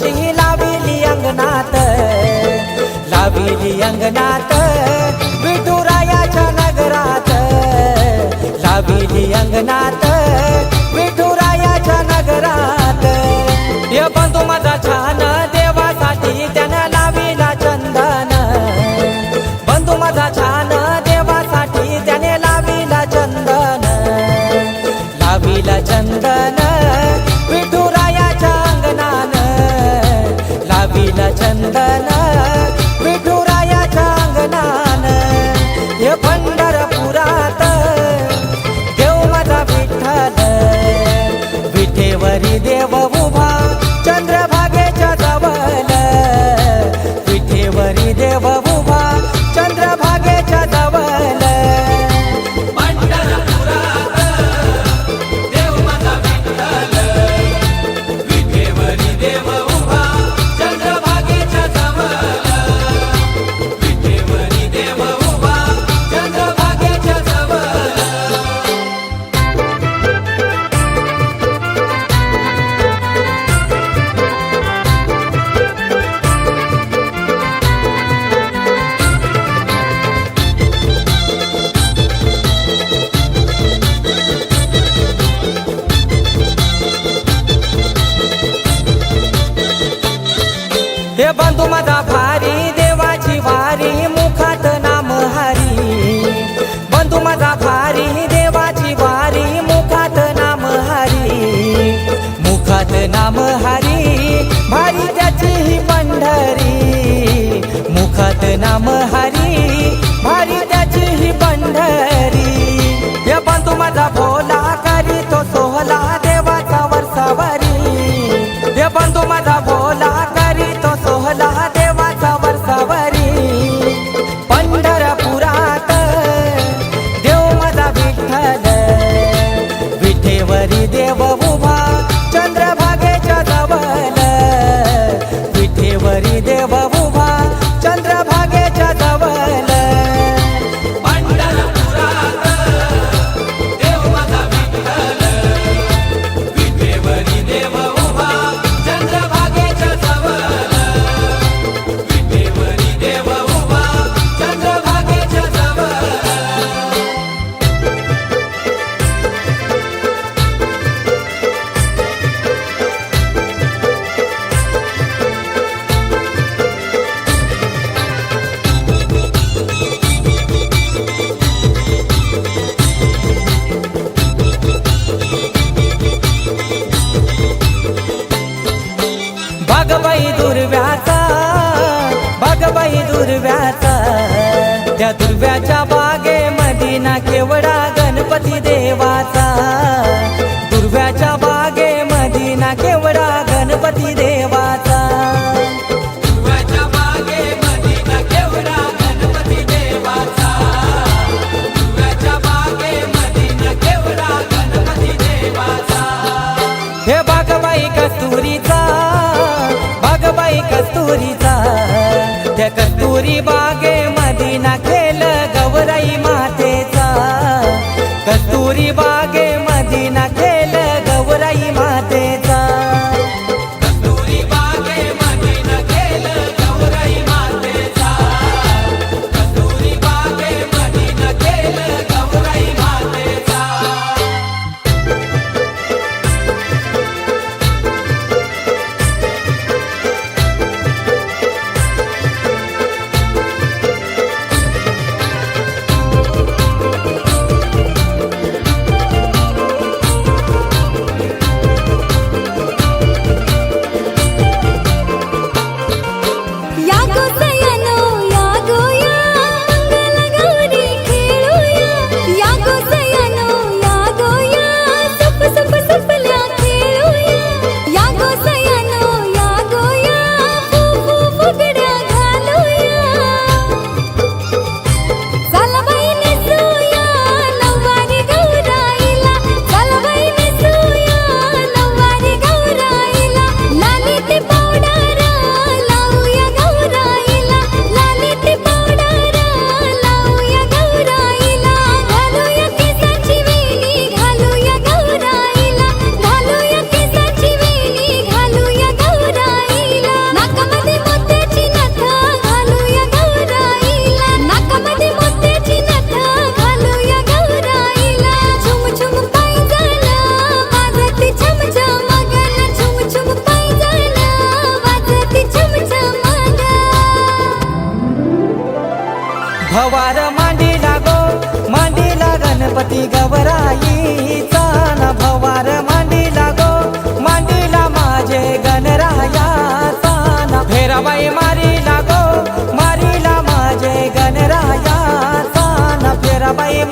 तुळशी देवाला लाविली अंगणात. लाविली अंगणात. विठुरायाच्या नगरात. लाविली अंगणात. विठुरायाच्या नगरात. या बंधू माझा छान देवासाठी त्यानं लाविला चंदन. बंधू माझा छान देवासाठी त्याने लाविला चंदन. लाविला चंदन. ಹರಿದೇವ हे बंधू माझा भारी देवाची वारी मुखात नाम हरी. बंधू माझा भारी देवाची वारी मुखात नाम हरी. मुखात नाम हरी भारी त्याची ही पंढरी. मुखात नाम हरी भारी त्याची ही पंढरी. हे बंधू माझा भोला करीत दुव्याच्या भवार मांडी लागो मांडीला गणपती गवराईचा. ना भवार मांडी लागो मांडीला माझे गणरायाचा. ना फेराबाई मारी लागो मारीला माझे गणरायाचा. न फेराबाई